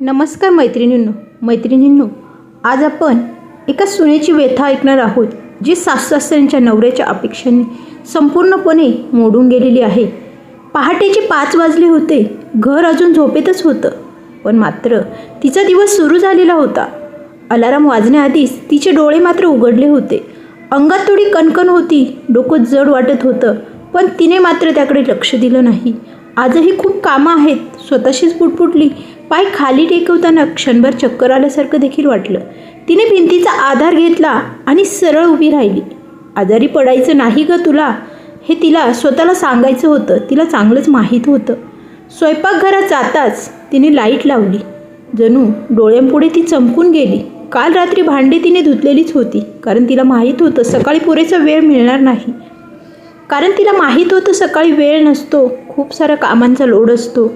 नमस्कार मैत्रिणींनो मैत्रिणींनो आज आपण एका सुनेची व्यथा ऐकणार आहोत जी सासू-सासऱ्यांच्या नवऱ्याच्या अपेक्षांनी संपूर्णपणे मोडून गेलेली आहे. पहाटेचे पाच वाजले होते घर अजून झोपेतच होतं पण मात्र तिचा दिवस सुरू झालेला होता. अलाराम वाजण्याआधीच तिचे डोळे मात्र उघडले होते. अंगात थोडी कणकण होती डोकं जड वाटत होतं पण तिने मात्र त्याकडे लक्ष दिलं नाही. आजही खूप कामं आहेत स्वतःशीच पुटपुटली पाय खाली टेकवताना क्षणभर चक्कर आल्यासारखं देखील वाटलं. तिने भिंतीचा आधार घेतला आणि सरळ उभी राहिली. आजारी पडायचं नाही ग तुला? हे तिला स्वतःला सांगायचं होतं. तिला चांगलंच माहीत होतं. स्वयंपाकघरात जाताच तिने लाइट लावली. जणू डोळ्यांपुढे ती चमकून गेली. काल रात्री भांडी तिने धुतलेलीच होती कारण तिला माहीत होतं सकाळी पुरेसा वेळ मिळणार नाही. कारण तिला माहीत होतं सकाळी वेळ नसतो खूप सारा कामांचा लोड असतो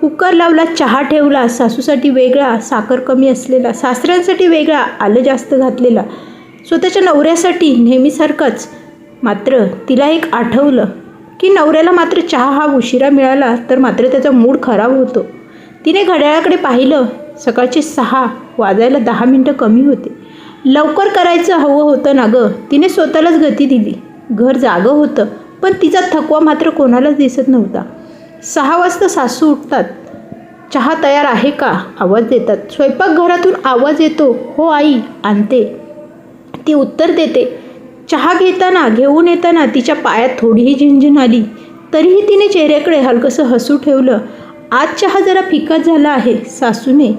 कुकर लावला चहा ठेवला सासूसाठी वेगळा साखर कमी असलेला सासऱ्यांसाठी वेगळा आलं जास्त घातलेला. स्वतःच्या नवऱ्यासाठी नेहमीसारखंच. मात्र तिला एक आठवलं की नवऱ्याला मात्र चहा हा उशिरा मिळाला तर मात्र त्याचा मूड खराब होतो. तिने घड्याळाकडे पाहिलं. सकाळचे सहा वाजायला दहा मिनटं कमी होते. लवकर करायचं हवं होतं ना गं. तिने स्वतःलाच गती दिली. घर जागं होतं पण तिचा थकवा मात्र कोणालाच दिसत नव्हता. सहा वाजता सासू उठतात. चहा तयार आहे का? आवाज देतात. स्वयंपाकघरातून आवाज येतो. हो आई आणते. ती उत्तर देते. चहा घेताना घेऊन येताना तिच्या पायात थोडीही झिंझिन आली. तरीही तिने चेहऱ्याकडे हलकंसं हसू ठेवलं. आज चहा जरा फिकट झाला आहे सासूने.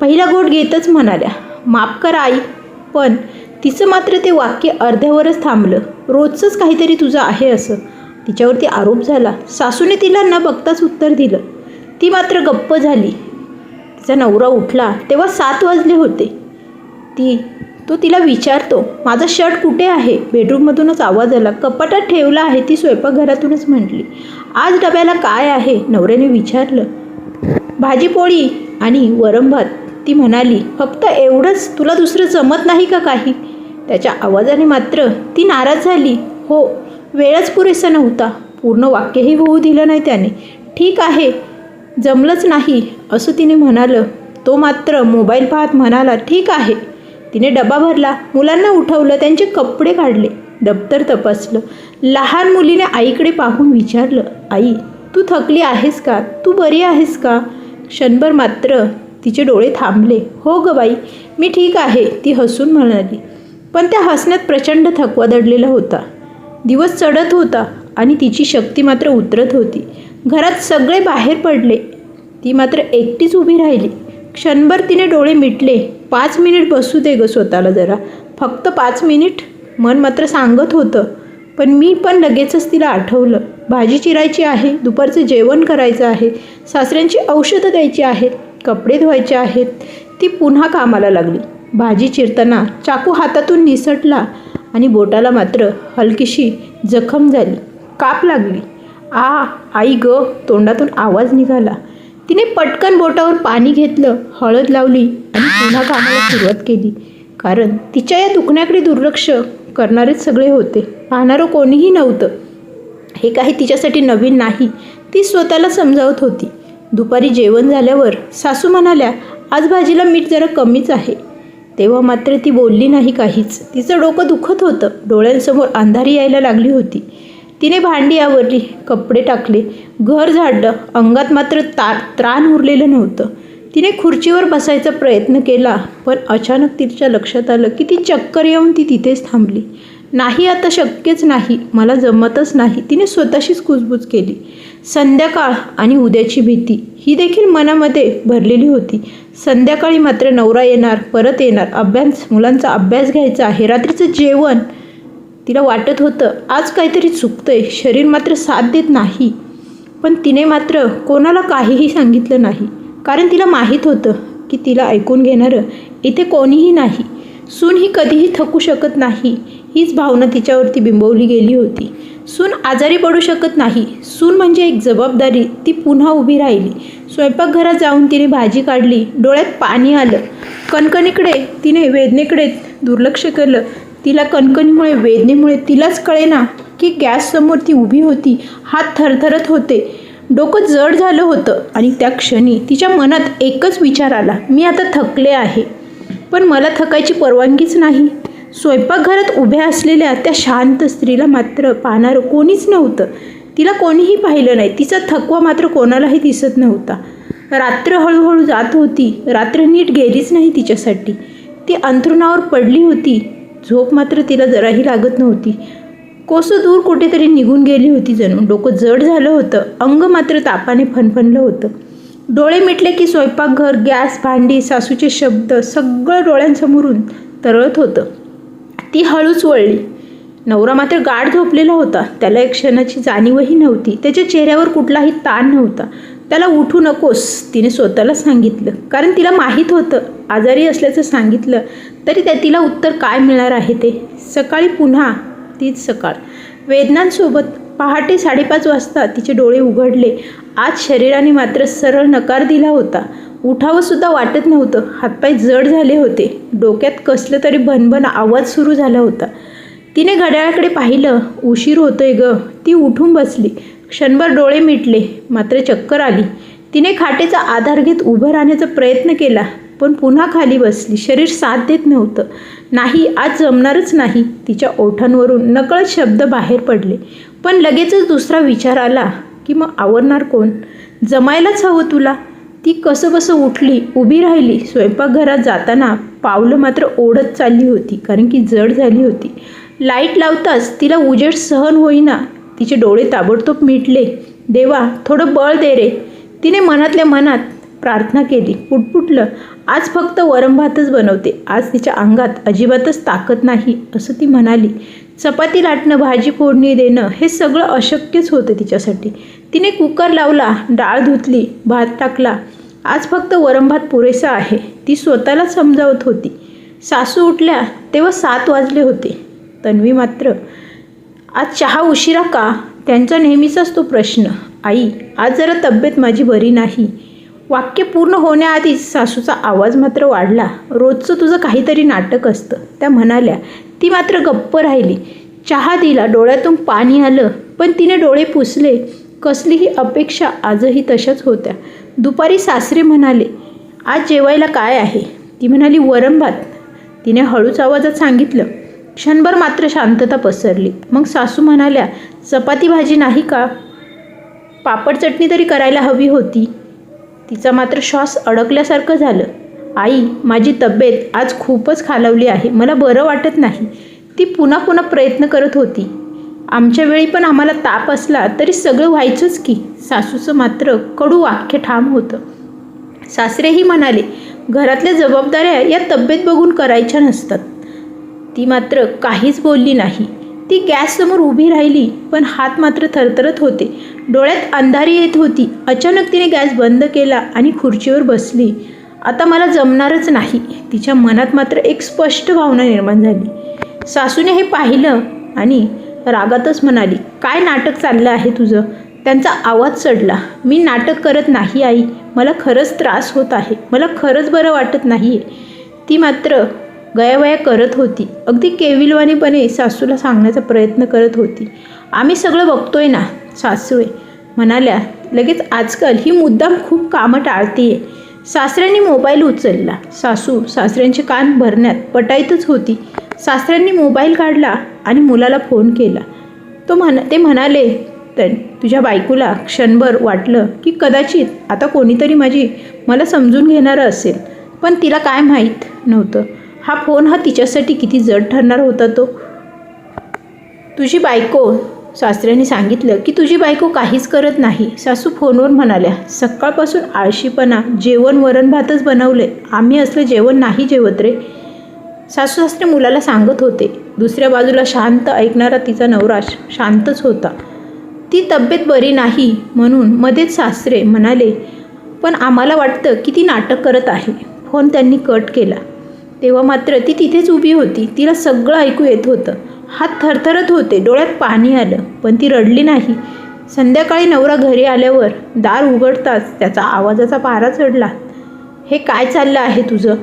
पहिला गोट घेतच म्हणाल्या माफ करा आई पण तिचं मात्र ते वाक्य अर्ध्यावरच थांबलं. रोजचंच काहीतरी तुझं आहे असं. तिच्यावरती आरोप झाला. सासूने तिला न बघताच उत्तर दिलं. ती मात्र गप्प झाली. तिचा नवरा उठला. तेव्हा सात वाजले होते. ती तो तिला विचारतो माझा शर्ट कुठे आहे? बेडरूममधूनच आवाज आला. कपाटात ठेवला आहे ती स्वयंपाकघरातूनच म्हटली. आज डब्याला काय आहे? नवऱ्याने विचारलं. भाजीपोळी आणि वरम भात. ती म्हणाली फक्त एवढंच? तुला दुसरं जमत नाही का काही? त्याच्या आवाजाने मात्र ती नाराज झाली. हो वेळच पुरेसा नव्हता. पूर्ण वाक्यही होऊ दिलं नाही त्याने. ठीक आहे जमलंच नाही असं तिने म्हणालं. तो मात्र मोबाईल पाहत म्हणाला ठीक आहे. तिने डबा भरला मुलांना उठवलं त्यांचे कपडे काढले. दप्तर तपासलं. लहान मुलीने आईकडे पाहून विचारलं आई तू थकली आहेस का? तू बरी आहेस का? क्षणभर मात्र तिचे डोळे थांबले. हो ग बाई मी ठीक आहे ती हसून म्हणाली. पण त्या हसण्यात प्रचंड थकवा दडलेला होता. दिवस चढत होता आणि तिची शक्ती मात्र उतरत होती. घरात सगळे बाहेर पडले. ती मात्र एकटीच उभी राहिली. क्षणभर तिने डोळे मिटले. पाच मिनिट बसू दे ग स्वतःला जरा. फक्त पाच मिनिट? मन मात्र सांगत होतं. पण मी पण लगेचच तिला आठवलं. भाजी चिरायची आहे. दुपारचं जेवण करायचं आहे. सासऱ्यांची औषधं द्यायची आहेत. कपडे धुवायचे आहेत. ती पुन्हा कामाला लागली. भाजी चिरताना चाकू हातातून निसटला. आणि बोटाला मात्र हलकीशी जखम झाली. काप लागली. आ आई ग तोंडातून आवाज निघाला. तिने पटकन बोटावर पाणी घेतलं हळद लावली आणि पुन्हा कामाला सुरुवात केली. कारण तिच्या या दुखण्याकडे दुर्लक्ष करणारेच सगळे होते. पाहणारं कोणीही नव्हतं. हे काही तिच्यासाठी नवीन नाही ती स्वतःला समजावत होती. दुपारी जेवण झाल्यावर सासू म्हणाल्या आज भाजीला मीठ जरा कमीच आहे. तेव्हा मात्र ती बोलली नाही काहीच. तिचं डोकं दुखत होतं. डोळ्यांसमोर अंधारी यायला लागली होती. तिने भांडी आवरली कपडे टाकले घर झाडलं अंगात मात्र ता त्राण उरलेलं नव्हतं. तिने खुर्चीवर बसायचा प्रयत्न केला पण अचानक तिच्या लक्षात आलं की ती चक्कर येऊन ती तिथेच थांबली. नाही आता शक्यच नाही. मला जमतच नाही. तिने स्वतःशीच कुजबूज केली. संध्याकाळ आणि उद्याची भीती. ही देखील मनामध्ये भरलेली होती. संध्याकाळी मात्र नवरा येणार परत येणार. अभ्यास मुलांचा अभ्यास घ्यायचा आहे. रात्रीचं जेवण तिला वाटत होतं. आज काहीतरी चुकतंय. शरीर मात्र साथ देत नाही. पण तिने मात्र कोणाला काहीही सांगितलं नाही. कारण तिला माहीत होतं की तिला ऐकून घेणारं इथे कोणीही नाही. सून ही कधीही थकू शकत नाही. हीच भावना तिच्यावरती बिंबवली गेली होती. सून आजारी पडू शकत नाही. सून म्हणजे एक जबाबदारी. ती पुन्हा उभी राहिली. स्वयंपाकघरात जाऊन तिने भाजी काढली. डोळ्यात पाणी आलं. कणकणीकडे तिने वेदनेकडे दुर्लक्ष केलं. तिला कणकणीमुळे वेदनेमुळे तिलाच कळेना की गॅससमोर ती उभी होती. हात थरथरत होते. डोकं जड झालं होतं आणि त्या क्षणी तिच्या मनात एकच विचार आला. मी आता थकले आहे. पण मला थकायची परवानगीच नाही. स्वयंपाकघरात उभ्या असलेल्या त्या शांत स्त्रीला मात्र पाहणारं कोणीच नव्हतं. तिला कोणीही पाहिलं नाही. तिचा थकवा मात्र कोणालाही दिसत नव्हता. रात्र हळूहळू जात होती. रात्र नीट गेलीच नाही तिच्यासाठी. ती अंथरुणावर पडली होती. झोप मात्र तिला जराही लागत नव्हती. कोसं दूर कुठेतरी निघून गेली होती जणू. डोकं जड झालं होतं. अंग मात्र तापाने फणफणलं होतं. डोळे मिटले की स्वयंपाकघर गॅस भांडी सासूचे शब्द सगळं डोळ्यांसमोरून तरळत होतं. ती हळूच वळली. नवरा मात्र गाढ झोपलेला होता. त्याला एक क्षणाची जाणीवही नव्हती. त्याच्या चेहऱ्यावर कुठलाही ताण नव्हता. त्याला उठू नकोस तिने स्वतःला सांगितलं. कारण तिला माहीत होतं आजारी असल्याचं सांगितलं तरी त्या तिला उत्तर काय मिळणार आहे ते. सकाळी पुन्हा तीच सकाळ. वेदनांसोबत पहाटे साडेपाच वाजता तिचे डोळे उघडले. आज शरीराने मात्र सरळ नकार दिला होता. उठावंसुद्धा वाटत नव्हतं. हातपाय जड झाले होते. डोक्यात कसलं तरी भनभन आवाज सुरू झाला होता. तिने घड्याळाकडे पाहिलं. उशीर होतोय ग. ती उठून बसली. क्षणभर डोळे मिटले. मात्र चक्कर आली. तिने खाटेचा आधार घेत उभं राहण्याचा प्रयत्न केला. पण पुन्हा खाली बसली. शरीर साथ देत नव्हतं. नाही आज जमणारच नाही. तिच्या ओठांवरून नकळत शब्द बाहेर पडले. पण लगेचच दुसरा विचार आला की मग आवरणार कोण? जमायलाच हवं तुला. ती कसं बसं उठली उभी राहिली स्वयंपाकघरात जाताना पावलं मात्र ओढत चालली होती कारण की जड झाली होती. लाइट लावताच तिला उजेड सहन होईना. तिचे डोळे ताबडतोब मिटले. देवा थोडं बळ दे रे. तिने मनातल्या मनात प्रार्थना केली. पुटपुटलं आज फक्त वरमभातच बनवते. आज तिच्या अंगात अजिबातच ताकद नाही असं ती म्हणाली. चपाती लाटणं भाजी फोडणी देणं हे सगळं अशक्यच होतं तिच्यासाठी. तिने कुकर लावला डाळ धुतली भात टाकला आज फक्त वरंभात पुरेसा आहे. ती स्वतःला समजावत होती. सासू उठल्या तेव्हा सात वाजले होते. तन्वी मात्र आज चहा उशिरा का? त्यांचा नेहमीचाच तो प्रश्न. आई आज जरा तब्येत माझी बरी नाही. वाक्य पूर्ण होण्याआधीच सासूचा आवाज मात्र वाढला. रोजचं तुझं काहीतरी नाटक असतं. त्या म्हणाल्या ती मात्र गप्प राहिली. चहा दिला डोळ्यातून पाणी आलं पण तिने डोळे पुसले. कसलीही अपेक्षा आजही तशाच होत्या. दुपारी सासरे म्हणाले आज जेवायला काय आहे? ती म्हणाली वरण भात. तिने हळूच आवाजात सांगितलं. क्षणभर मात्र शांतता पसरली. मग सासू म्हणाल्या चपाती भाजी नाही का? पापड चटणी तरी करायला हवी होती. तिचा मात्र श्वास अडकल्यासारखं झालं. आई माझी तब्येत आज खूपच खालावली आहे. मला बरं वाटत नाही. ती पुन्हा पुन्हा प्रयत्न करत होती. आमच्या वेळी पण आम्हाला ताप असला तरी सगळं व्हायचंच की. सासूचं मात्र कडू वाक्य ठाम होतं. सासरेही म्हणाले घरातल्या जबाबदाऱ्या या तब्येत बघून करायच्या नसतात. ती मात्र काहीच बोलली नाही. ती गॅससमोर उभी राहिली पण हात मात्र थरथरत होते. डोळ्यात अंधारी येत होती. अचानक तिने गॅस बंद केला आणि खुर्चीवर बसली. आता मला जमणारच नाही. तिच्या मनात मात्र एक स्पष्ट भावना निर्माण झाली. सासूने हे पाहिलं आणि रागातच म्हणाली काय नाटक चाललं आहे तुझं? त्यांचा आवाज चढला मी नाटक करत नाही आई मला खरंच त्रास होत आहे मला खरंच बरं वाटत नाही आहे ती मात्र गयावया करत होती. अगदी केविलवाणीपणे सासूला सांगण्याचा प्रयत्न करत होती. आम्ही सगळं बघतोय ना सासूए म्हणाल्या. लगेच आजकाल ही मुद्दाम खूप कामं टाळतीये. सासऱ्यांनी मोबाईल उचलला. सासू सासऱ्यांचे कान भरण्यात पटाईतच होती. सासऱ्यांनी मोबाईल काढला आणि मुलाला फोन केला. तो म्हण ते म्हणाले तर तुझ्या बायकोला क्षणभर वाटलं की कदाचित आता कोणीतरी माझी मला समजून घेणारं असेल. पण तिला काय माहीत नव्हतं. हा फोन हा तिच्यासाठी किती जड ठरणार होता तो. तुझी बायको सासऱ्याने सांगितलं की तुझी बायको काहीच करत नाही. सासू फोनवर म्हणाल्या सकाळपासून आळशीपणा जेवण वरण भातच बनवले आम्ही असलं जेवण नाही जेवत रे. सासू सासरे मुलाला सांगत होते. दुसऱ्या बाजूला शांत ऐकणारा तिचा नवरा शांतच होता. ती तब्येत बरी नाही म्हणून मध्येच सासरे म्हणाले पण आम्हाला वाटतं की ती नाटक करत आहे फोन त्यांनी कट केला. तेव्हा मात्र ती तिथेच उभी होती. तिला सगळं ऐकू येत होतं. हात थरथरत होते. डोळ्यात पाणी आलं. पण ती रडली नाही. संध्याकाळी नवरा घरी आल्यावर दार उघडताच त्याचा आवाजाचा पारा चढला. हे काय चाललं आहे तुझं?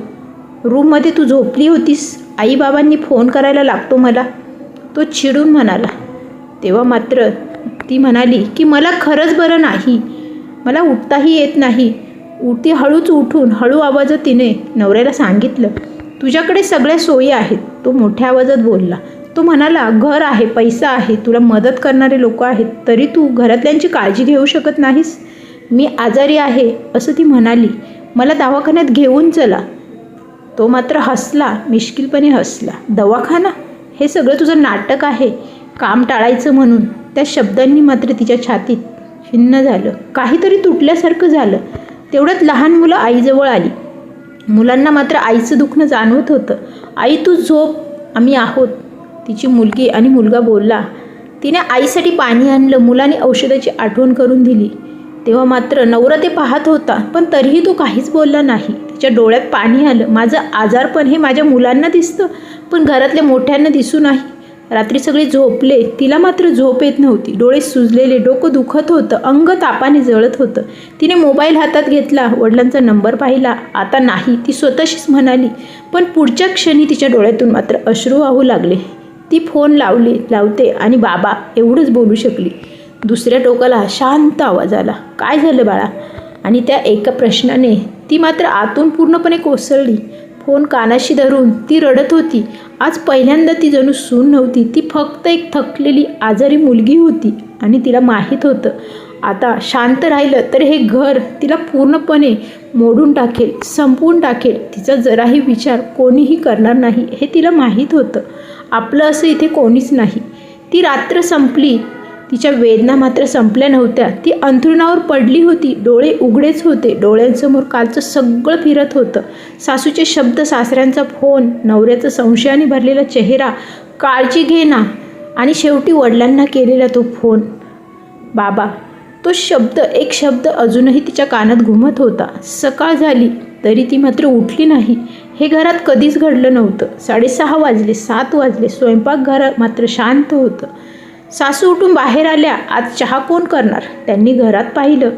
रूममध्ये तू झोपली होतीस? आईबाबांनी फोन करायला लागतो मला. तो चिडून म्हणाला. तेव्हा मात्र ती म्हणाली की मला खरंच बरं नाही. मला उठताही येत नाही. उठती हळूच उठून हळू आवाजात तिने नवऱ्याला सांगितलं तुझ्याकडे सगळ्या सोयी आहेत. तो मोठ्या आवाजात बोलला. तो म्हणाला घर आहे पैसा आहे तुला मदत करणारे लोक आहेत तरी तू घरातल्यांची काळजी घेऊ शकत नाहीस. मी आजारी आहे असं ती म्हणाली. मला दवाखान्यात घेऊन चला. तो मात्र हसला मिश्किलपणे हसला. दवाखाना? हे सगळं तुझं नाटक आहे? काम टाळायचं म्हणून? त्या शब्दांनी मात्र तिच्या छातीत छिन्न झालं. काहीतरी तुटल्यासारखं झालं. तेवढ्यात लहान मुलं आईजवळ आली. मुलांना मात्र आईचं दुखणं जाणवत होतं. आई तू झोप. आम्ही आहोत. तिची मुलगी आणि मुलगा बोलला. तिने आईसाठी पाणी आणलं. मुलाने औषधाची आठवण करून दिली. तेव्हा मात्र नवरा ते पाहत होता पण तरीही तो काहीच बोलला नाही. तिच्या डोळ्यात पाणी आलं. माझं आजारपण हे माझ्या मुलांना दिसतं पण घरातल्या मोठ्यांना दिसू नाही. रात्री सगळे झोपले. तिला मात्र झोप येत नव्हती. डोळे सुजलेले डोकं दुखत होतं अंग तापाने जळत होतं. तिने मोबाईल हातात घेतला. वडिलांचा नंबर पाहिला. आता नाही. ती स्वतःशीच म्हणाली पण पुढच्या क्षणी तिच्या डोळ्यातून मात्र अश्रू वाहू लागले. ती फोन लावली लावते आणि बाबा एवढंच बोलू शकली. दुसऱ्या टोकाला शांत आवाज आला. काय झालं बाळा? आणि त्या एका प्रश्नाने ती मात्र आतून पूर्णपणे कोसळली. फोन कानाशी धरून ती रडत होती. आज पहिल्यांदा ती जणू सून नव्हती. ती फक्त एक थकलेली आजारी मुलगी होती आणि तिला माहीत होतं. आता शांत राहिलं तर हे घर तिला पूर्णपणे मोडून टाकेल संपवून टाकेल. तिचा जराही विचार कोणीही करणार नाही हे तिला माहीत होतं. आपलं असं इथे कोणीच नाही. ती रात्र संपली. तिच्या वेदना मात्र संपल्या नव्हत्या. ती अंथरुणावर पडली होती. डोळे उघडेच होते. डोळ्यांसमोर कालचं सगळं फिरत होतं. सासूचे शब्द सासऱ्यांचा फोन नवऱ्याचा संशयाने भरलेला चेहरा काळजी घेणा आणि शेवटी वडिलांना केलेला तो फोन. बाबा तो शब्द एक शब्द अजूनही तिच्या कानात घुमत होता. सकाळ झाली तरी ती मात्र उठली नाही. हे घरात कधीच घडलं नव्हतं. साडेसहा वाजले सात वाजले. स्वयंपाकघर मात्र शांत होतं. सासू उठून बाहेर आल्या आज चहा कोण करणार? त्यांनी घरात पाहिलं.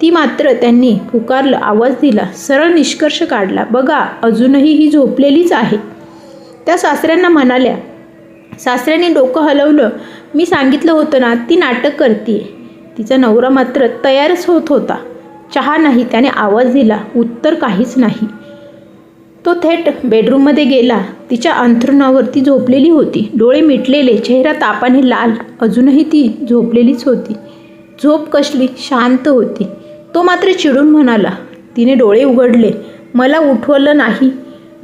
ती मात्र त्यांनी पुकारलं आवाज दिला सरळ निष्कर्ष काढला. बघा अजूनही ही झोपलेलीच आहे. त्या सासऱ्यांना म्हणाल्या सासऱ्यांनी डोकं हलवलं. मी सांगितलं होतं ना ती नाटक करते तिचा नवरा मात्र तयारच होत होता. चहा नाही त्याने आवाज दिला. उत्तर काहीच नाही. तो थेट बेडरूममध्ये गेला. तिच्या अंथरुणावर ती झोपलेली होती. डोळे मिटलेले चेहरा तापाने लाल. अजूनही ती झोपलेलीच होती. झोप कसली? शांत होती. तो मात्र चिडून म्हणाला तिने डोळे उघडले. मला उठवलं नाही.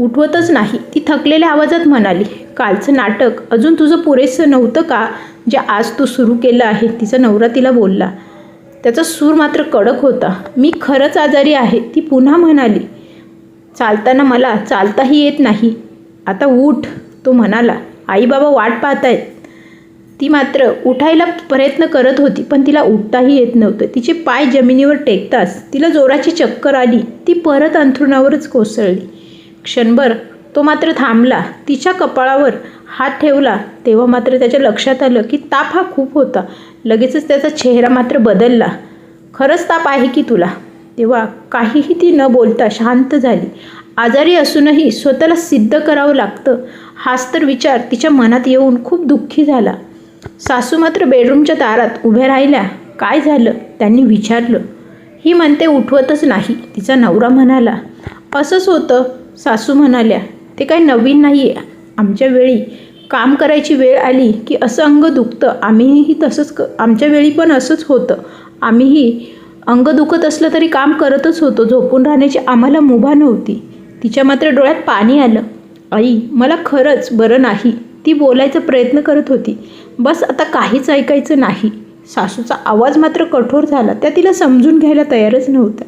उठवतच नाही. ती थकलेल्या आवाजात म्हणाली कालचं नाटक अजून तुझं पुरेसं नव्हतं का? जे आज तू सुरू केलं आहे. तिचा नवरा तिला बोलला त्याचा सूर मात्र कडक होता. मी खरंच आजारी आहे. ती पुन्हा म्हणाली चालताना मला चालताही येत नाही. आता उठ तो म्हणाला. आई बाबा वाट पाहतायत. ती मात्र उठायला प्रयत्न करत होती पण तिला उठताही येत नव्हतं. तिचे पाय जमिनीवर टेकताच तिला जोराची चक्कर आली. ती परत अंथरुणावरच कोसळली. क्षणभर तो मात्र थांबला. तिच्या कपाळावर हात ठेवला. तेव्हा मात्र त्याच्या लक्षात आलं की ताप हा खूप होता. लगेचच त्याचा चेहरा मात्र बदलला. खरंच ताप आहे की तुला? तेव्हा काहीही ती न बोलता शांत झाली. आजारी असूनही स्वतःला सिद्ध करावं लागतं. हाच तर विचार तिच्या मनात येऊन खूप दुःखी झाला. सासू मात्र बेडरूमच्या दारात उभ्या राहिल्या. काय झालं? त्यांनी विचारलं. ही म्हणते उठवतच नाही तिचा नवरा म्हणाला. असंच होतं सासू म्हणाल्या. ते काही नवीन नाही आहे आमच्या वेळी काम करायची वेळ आली की असं अंग दुखतं. आम्हीही तसंच क आमच्या वेळी पण असंच होतं. आम्हीही अंग दुखत असलं तरी काम करतच होतो. झोपून राहण्याची आम्हाला मुभा नव्हती. तिच्या मात्र डोळ्यात पाणी आलं. आई मला खरंच बरं नाही. ती बोलायचा प्रयत्न करत होती. बस आता काहीच ऐकायचं नाही. सासूचा आवाज मात्र कठोर झाला. त्या तिला समजून घ्यायला तयारच नव्हत्या.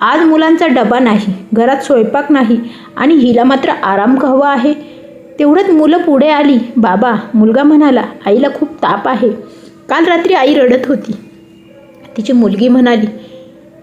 आज मुलांचा डबा नाही घरात स्वयंपाक नाही आणि हिला मात्र आराम हवा आहे. तेवढ्यात मुलं पुढे आली. बाबा मुलगा म्हणाला आईला खूप ताप आहे. काल रात्री आई रडत होती. तिची मुलगी म्हणाली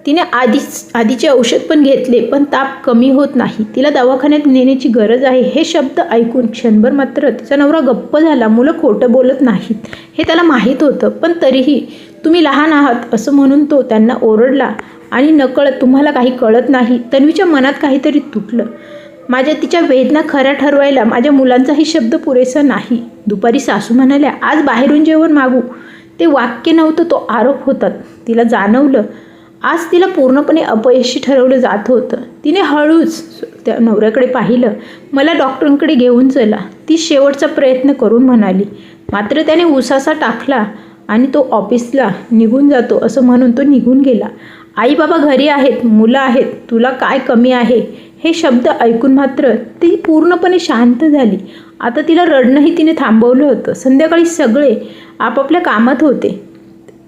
तिने आधीच आधीचे औषध पण घेतले पण ताप कमी होत नाही. तिला दवाखान्यात नेण्याची गरज आहे. हे शब्द ऐकून क्षणभर मात्र तिचा नवरा गप्प झाला. मुलं खोटं बोलत नाहीत. हे त्याला माहीत होतं पण तरीही तुम्ही लहान आहात असं म्हणून तो त्यांना ओरडला आणि नकळत तुम्हाला काही कळत नाही. तन्वीच्या मनात काहीतरी तुटलं. माझ्या तिच्या वेदना खऱ्या ठरवायला माझ्या मुलांचाही शब्द पुरेसा नाही. दुपारी सासू म्हणाल्या आज बाहेरून जेवण मागू. ते वाक्य नव्हतं तो आरोप होतात तिला जाणवलं आज तिला पूर्णपणे अपयशी ठरवलं जात होतं. तिने हळूच त्या नवऱ्याकडे पाहिलं मला डॉक्टरांकडे घेऊन चला. ती शेवटचा प्रयत्न करून म्हणाली. मात्र त्याने उसासा टाकला आणि तो ऑफिसला निघून जातो असं म्हणून तो निघून गेला. आई बाबा घरी आहेत मुलं आहेत तुला काय कमी आहे? हे शब्द ऐकून मात्र ती पूर्णपणे शांत झाली. आता तिला रडणंही तिने थांबवलं होतं. संध्याकाळी सगळे आपापल्या कामात होते.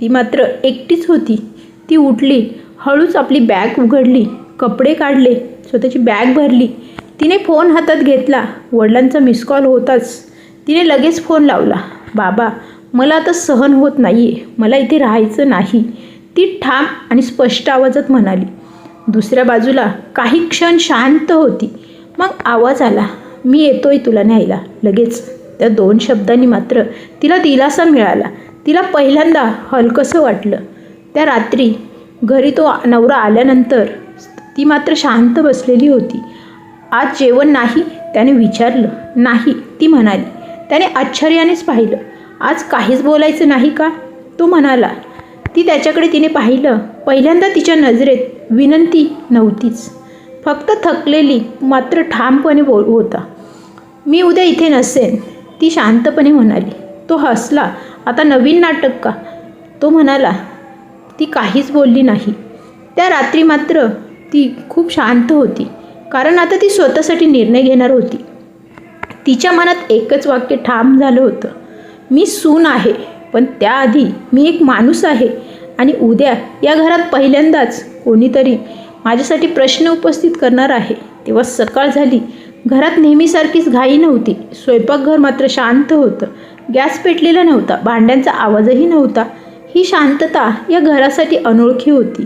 ती मात्र एकटीच होती. ती उठली हळूच आपली बॅग उघडली कपडे काढले स्वतःची बॅग भरली. तिने फोन हातात घेतला. वडिलांचा मिस कॉल होताच. तिने लगेच फोन लावला. बाबा मला आता सहन होत नाही आहे मला इथे राहायचं नाही. ती ठाम आणि स्पष्ट आवाजात म्हणाली दुसऱ्या बाजूला काही क्षण शांत होती. मग आवाज आला मी येतोय तुला न्यायला. लगेच त्या दोन शब्दांनी मात्र तिला दिलासा मिळाला. तिला पहिल्यांदा हलकंसं वाटलं. त्या रात्री घरी तो नवरा आल्यानंतर ती मात्र शांत बसलेली होती. आज जेवण नाही त्याने विचारलं. नाही ती म्हणाली. त्याने आश्चर्यानेच पाहिलं. आज काहीच बोलायचं नाही का? तो म्हणाला ती त्याच्याकडे तिने पाहिलं. पहिल्यांदा तिच्या नजरेत विनंती नव्हतीच. फक्त थकलेली मात्र ठामपणे बोल होता. मी उद्या इथे नसेन ती शांतपणे म्हणाली. तो हसला. आता नवीन नाटक का? तो म्हणाला. ती काहीच बोलली नाही. त्या रात्री मात्र ती खूप शांत होती कारण आता ती स्वतःसाठी निर्णय घेणार होती. तिच्या मनात एकच वाक्य ठाम झालं होतं. मी सून आहे. पण त्याआधी मी एक माणूस आहे आणि उद्या या घरात पहिल्यांदाच कोणीतरी माझ्यासाठी प्रश्न उपस्थित करणार आहे. तेव्हा सकाळ झाली. घरात नेहमीसारखीच घाई नव्हती. स्वयंपाकघर मात्र शांत होतं. गॅस पेटलेला नव्हता. भांड्यांचा आवाजही नव्हता. ही शांतता या घरासाठी अनोळखी होती.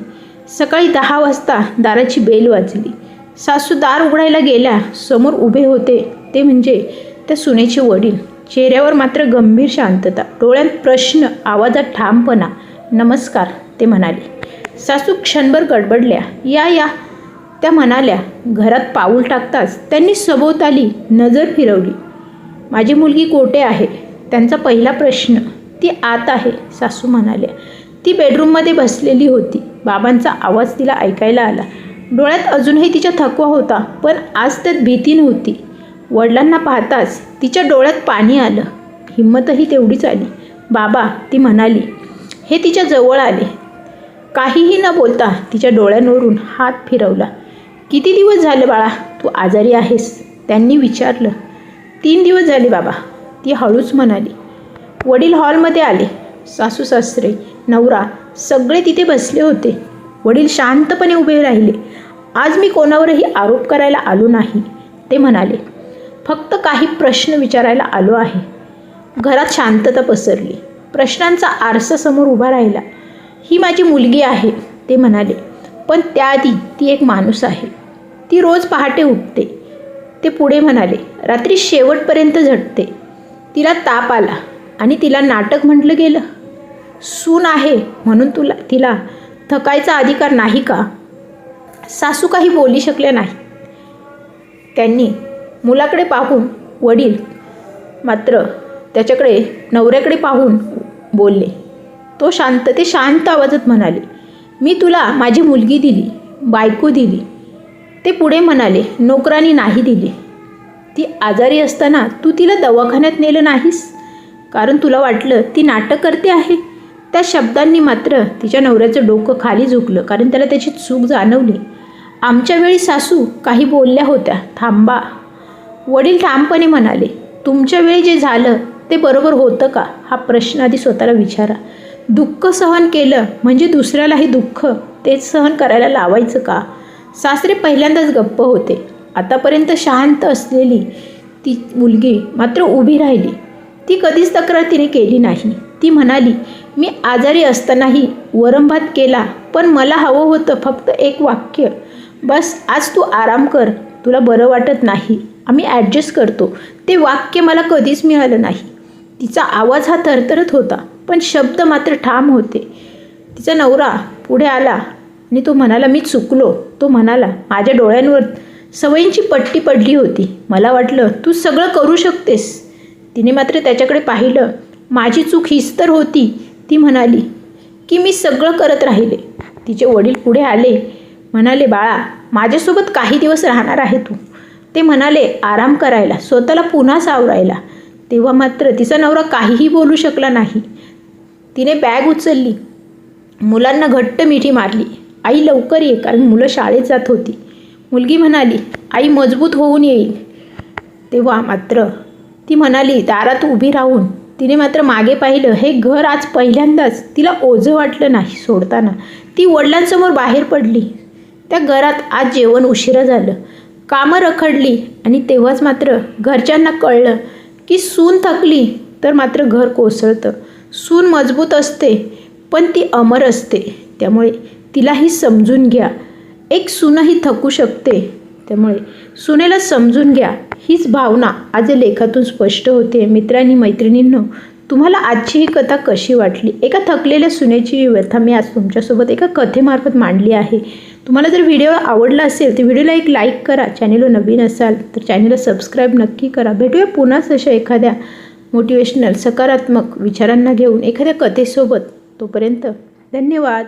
सकाळी दहा वाजता दाराची बेल वाजली. सासू दार उघडायला गेल्या. समोर उभे होते. ते म्हणजे त्या सुनेचे वडील. चेहऱ्यावर मात्र गंभीर शांतता डोळ्यात प्रश्न आवाजात ठामपणा नमस्कार ते म्हणाले. सासू क्षणभर गडबडल्या. या या. त्या म्हणाल्या घरात पाऊल टाकताच त्यांनी सभोवताली नजर फिरवली. माझी मुलगी कोठे आहे? त्यांचा पहिला प्रश्न ती आत आहे सासू म्हणाल्या. ती बेडरूममध्ये बसलेली होती. बाबांचा आवाज तिला ऐकायला आला. डोळ्यात अजूनही तिच्या थकवा होता पण आज त्यात भीती नव्हती. वडिलांना पाहताच तिच्या डोळ्यात पाणी आलं. हिंमतही तेवढीच आली. बाबा ती म्हणाली हे तिच्या जवळ आले. काहीही न बोलता तिच्या डोळ्यांवरून हात फिरवला. किती दिवस झाले बाळा तू आजारी आहेस? त्यांनी विचारलं. तीन दिवस झाले बाबा ती हळूच म्हणाली. वडील हॉलमध्ये आले. सासू सासरे नवरा सगळे तिथे बसले होते. वडील शांतपणे उभे राहिले. आज मी कोणावरही आरोप करायला आलो नाही ते म्हणाले. फक्त काही प्रश्न विचारायला आलो आहे. घरात शांतता पसरली. प्रश्नांचा आरसा समोर उभा राहिला. ही माझी मुलगी आहे ते म्हणाले. पण त्याआधी ती एक माणूस आहे. ती रोज पहाटे उठते. ते पुढे म्हणाले. रात्री शेवटपर्यंत झटते. तिला ताप आला आणि तिला नाटक म्हटलं गेलं. सून आहे म्हणून तुला तिला थकायचा अधिकार नाही का? सासू काही बोली शकल्या नाही त्यांनी मुलाकडे पाहून वडील मात्र त्याच्याकडे नवऱ्याकडे पाहून बोलले. तो शांत ते शांत आवाजात म्हणाले मी तुला माझी मुलगी दिली बायको दिली. ते पुढे म्हणाले नोकरानी नाही दिली. ती आजारी असताना तू तिला दवाखान्यात नेलं नाहीस? कारण तुला वाटलं ती नाटक करते आहे. त्या शब्दांनी मात्र तिच्या नवऱ्याचं डोकं खाली झुकलं कारण त्याला त्याची चूक जाणवली. आमच्या वेळी सासू काही बोलल्या होत्या. थांबा. वडील ठामपणे म्हणाले तुमच्या वेळी जे झालं ते बरोबर होतं का? हा प्रश्न आधी स्वतःला विचारा. दुःख सहन केलं म्हणजे दुसऱ्यालाही दुःख. तेच सहन करायला लावायचं का? सासरे पहिल्यांदाच गप्प होते. आतापर्यंत शांत असलेली ती मुलगी मात्र उभी राहिली. ती कधीच तक्रार तिने केली नाही. ती म्हणाली मी आजारी असतानाही वरंभात केला पण मला हवं होतं फक्त एक वाक्य. बस आज तू आराम कर. तुला बरं वाटत नाही. आम्ही ॲडजस्ट करतो. ते वाक्य मला कधीच मिळालं नाही. तिचा आवाज हा थरथरत होता पण शब्द मात्र ठाम होते. तिचा नवरा पुढे आला आणि तो म्हणाला मी चुकलो. तो म्हणाला माझ्या डोळ्यांवर सवयींची पट्टी पडली होती. मला वाटलं तू सगळं करू शकतेस. तिने मात्र त्याच्याकडे पाहिलं. माझी चूक हीच तर होती. ती म्हणाली की मी सगळं करत राहिले. तिचे वडील पुढे आले. म्हणाले बाळा माझ्यासोबत काही दिवस राहणार आहे तू. ते म्हणाले आराम करायला स्वतःला पुन्हा सावरायला. तेव्हा मात्र तिचा नवरा काहीही बोलू शकला नाही. तिने बॅग उचलली. मुलांना घट्ट मिठी मारली. आई लवकर ये कारण मुलं शाळेत जात होती. मुलगी म्हणाली आई मजबूत होऊन येईल. तेव्हा मात्र ती म्हणाली दारात उभी राहून. तिने मात्र मागे पाहिलं हे घर आज पहिल्यांदाच तिला ओझं वाटलं नाही सोडताना. ती वडिलांसमोर बाहेर पडली. त्या घरात आज जेवण उशिरा झालं. कामं रखडली आणि तेव्हाच मात्र घरच्यांना कळलं की सून थकली तर मात्र घर कोसळतं. सून मजबूत असते पण ती अमर असते. त्यामुळे तिलाही समजून घ्या. एक सूनही थकू शकते. त्यामुळे सुनेला समजून घ्या. हीच भावना आज लेखातून स्पष्ट होते. मित्रांनी मैत्रिणींनो तुम्हाला आजची ही कथा कशी वाटली? एका थकलेल्या सुनेची व्यथा मी आज तुमच्यासोबत एका कथेमार्फत मांडली आहे. तुम्हाला जर व्हिडिओ आवडला असेल तर व्हिडिओला एक लाईक करा. चॅनलवर नवीन असाल तर चॅनलला सबस्क्राईब नक्की करा. भेटूया पुन्हाच अशा एखाद्या मोटिवेशनल सकारात्मक विचारांना घेऊन एखाद्या कथेसोबत. तोपर्यंत धन्यवाद.